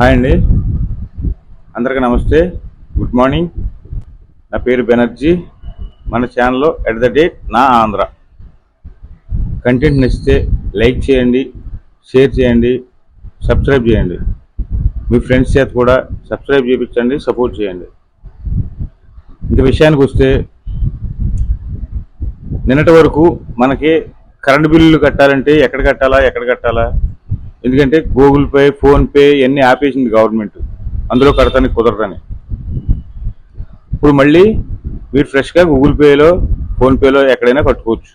Hi అండి. అందరికీ నమస్తే. Good morning. నా పేరు బెనర్జీ. మన ఛానల్లో ఎట్ ద డేట్ నా ఆంధ్ర. కంటెంట్ నచ్చితే లైక్ చేయండి షేర్ చేయండి సబ్స్క్రైబ్ చేయండి. మీ ఫ్రెండ్స్ చేత కూడా సబ్స్క్రైబ్ చేయించండి సపోర్ట్ చేయండి. ఇంక విషయానికి వస్తే నిన్నటి వరకు మనకి కరెంటు బిల్లులు కట్టాలంటే ఎక్కడ కట్టాలా ఎక్కడ కట్టాలా? ఎందుకంటే గూగుల్ పే ఫోన్పే ఇవన్నీ ఆపేసింది గవర్నమెంట్ అందులో కడతానికి కుదరదని. ఇప్పుడు మళ్ళీ మీరు ఫ్రెష్గా గూగుల్ పేలో ఫోన్పేలో ఎక్కడైనా కట్టుకోవచ్చు.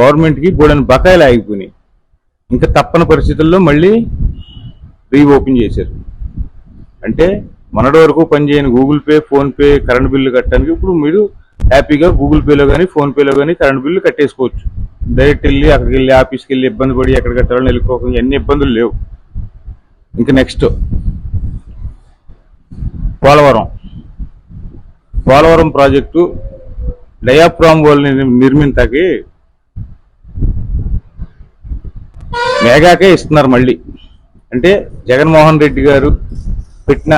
గవర్నమెంట్కి గోడని బకాయిలు ఆగిపోయినాయి. ఇంకా తప్పని పరిస్థితుల్లో మళ్ళీ రీఓపెన్ చేశారు. అంటే మొన్నటి వరకు పనిచేయని Google Pay PhonePe current bill కట్టడానికి ఇప్పుడు మీరు హ్యాపీగా గూగుల్ పేలో కానీ ఫోన్పేలో కానీ కరెంట్ బిల్లు కట్టేసుకోవచ్చు. డైరెక్ట్ వెళ్ళి అక్కడికి వెళ్ళి ఆఫీస్కి వెళ్ళి ఇబ్బంది పడి ఎక్కడికి తరలి వెళ్ళిపోకుండా ఎన్ని ఇబ్బందులు లేవు. ఇంకా next Polavaram. Polavaram project diaphragm వాళ్ళని నిర్మించకి మేఘాకే ఇస్తున్నారు మళ్ళీ. అంటే జగన్మోహన్ రెడ్డి గారు పెట్టిన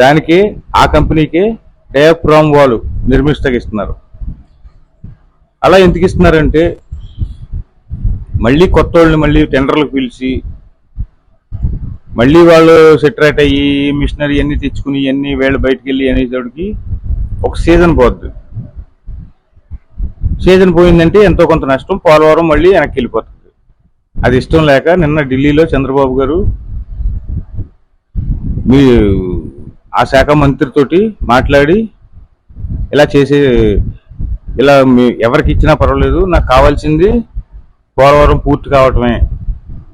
దానికి ఆ కంపెనీకి డయాఫ్రామ్ వాళ్ళు నిర్మిస్తకి ఇస్తున్నారు. అలా ఎందుకు ఇస్తున్నారంటే మళ్ళీ కొత్త వాళ్ళని మళ్ళీ టెండర్లకు పిలిచి మళ్ళీ వాళ్ళు సెటరేట్ అయ్యి మిషనరీ అన్ని తెచ్చుకుని ఇవన్నీ వేళ్ళు బయటకు వెళ్ళి అనేటోడికి ఒక సీజన్ పోద్ది. సీజన్ పోయిందంటే ఎంతో కొంత నష్టం పోలవరం మళ్ళీ వెనక్కి వెళ్ళిపోతుంది అది ఇష్టం లేక నిన్న ఢిల్లీలో చంద్రబాబు గారు మీ ఆ శాఖ మంత్రితోటి మాట్లాడి ఇలా చేసే ఇలా మీ ఎవరికి ఇచ్చినా పర్వాలేదు నాకు కావాల్సింది పోలవరం పూర్తి కావటమే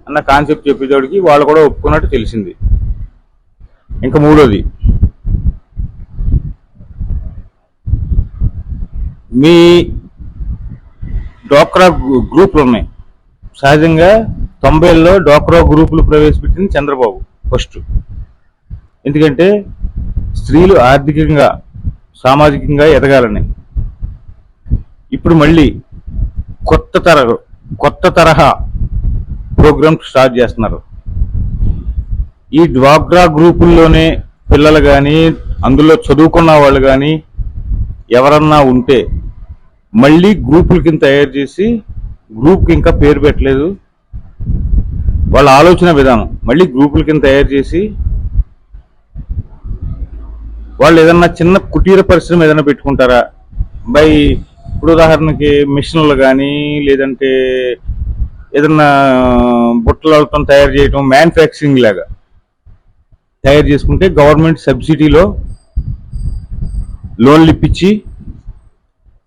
అన్న కాన్సెప్ట్ చెప్పేటోడికి వాళ్ళు కూడా ఒప్పుకున్నట్టు తెలిసింది. ఇంకా మూడోది. మీ డోక్రా గ్రూ- గ్రూపులు ఉన్నాయి సహజంగా తొంభైలో డోక్రా గ్రూపులు ప్రవేశపెట్టింది చంద్రబాబు ఫస్ట్. ఎందుకంటే స్త్రీలు ఆర్థికంగా సామాజికంగా ఎదగాలని. ఇప్పుడు మళ్ళీ కొత్త తరగతి కొత్త తరహా ప్రోగ్రామ్ స్టార్ట్ చేస్తున్నారు. ఈ డ్వాక్రా గ్రూపుల్లోనే పిల్లలు కానీ అందులో చదువుకున్న వాళ్ళు కానీ ఎవరన్నా ఉంటే మళ్ళీ గ్రూపుల కింద తయారు చేసి గ్రూప్కి ఇంకా పేరు పెట్టలేదు. వాళ్ళ ఆలోచన విధానం మళ్ళీ గ్రూపుల కింద తయారు చేసి వాళ్ళు ఏదన్నా చిన్న కుటీర పరిశ్రమ ఏదైనా పెట్టుకుంటారా? బై ఇప్పుడు ఉదాహరణకి మిషన్లు కానీ లేదంటే ఏదన్నా బుట్టలతో తయారు చేయటం మ్యానుఫ్యాక్చరింగ్ లాగా తయారు చేసుకుంటే గవర్నమెంట్ సబ్సిడీలో లోన్లు ఇప్పించి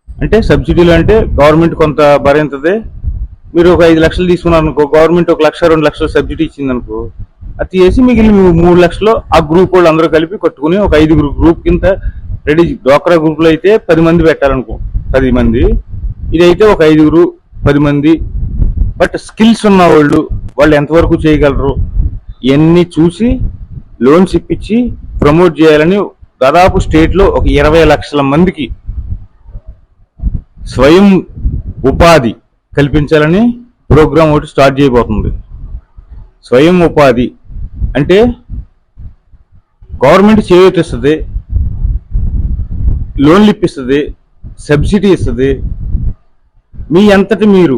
అంటే సబ్సిడీలు అంటే గవర్నమెంట్ కొంత భరించదే మీరు ఒక ఐదు లక్షలు తీసుకున్నారు అనుకో గవర్నమెంట్ ఒక లక్ష రెండు లక్షలు సబ్సిడీ ఇచ్చింది అనుకో అది చేసి మిగిలిన మూడు లక్షలు ఆ గ్రూప్ వాళ్ళు అందరూ కలిపి కట్టుకుని ఒక ఐదుగురు గ్రూప్ కింద రెడీ డోక్రా గ్రూప్లో అయితే పది మంది పెట్టాలనుకో. పది మంది. ఇదైతే ఒక ఐదుగురు పది మంది. బట్ స్కిల్స్ ఉన్న వాళ్ళు వాళ్ళు ఎంతవరకు చేయగలరు? ఇవన్నీ చూసి లోన్స్ ఇప్పించి ప్రమోట్ చేయాలని దాదాపు స్టేట్లో ఒక ఇరవై లక్షల మందికి స్వయం ఉపాధి కల్పించాలని ప్రోగ్రాం ఒకటి స్టార్ట్ చేయబోతుంది. స్వయం ఉపాధి అంటే గవర్నమెంట్ చేయూతిస్తుంది లోన్లు ఇప్పిస్తుంది సబ్సిడీ ఇస్తుంది. మీ అంతటి మీరు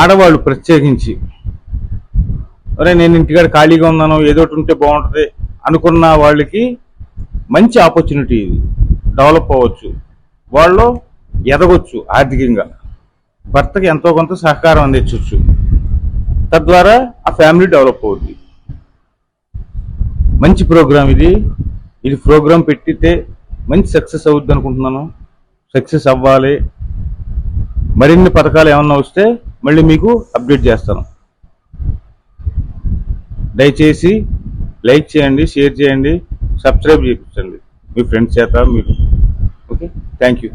ఆడవాళ్ళు ప్రత్యేకించి అరే నేను ఇంటికాడ ఖాళీగా ఉన్నాను ఏదో ఒకటి ఉంటే బాగుంటుంది అనుకున్న వాళ్ళకి మంచి ఆపర్చునిటీ ఇది. డెవలప్ అవ్వచ్చు. వాళ్ళు ఎదగొచ్చు ఆర్థికంగా. భర్తకి ఎంతో కొంత సహకారం అందించవచ్చు తద్వారా ఆ ఫ్యామిలీ డెవలప్ అవుద్ది. మంచి ప్రోగ్రాం ఇది. ఇది ప్రోగ్రాం పెట్టితే మంచి సక్సెస్ అవుద్ది అనుకుంటున్నాను. సక్సెస్ అవ్వాలి. మరిన్ని పథకాలు ఏమన్నా వస్తే మళ్ళీ మీకు అప్డేట్ చేస్తాను. దయచేసి లైక్ చేయండి షేర్ చేయండి సబ్స్క్రైబ్ చేయించండి మీ ఫ్రెండ్స్ చేత మీరు ఓకే? Thank you.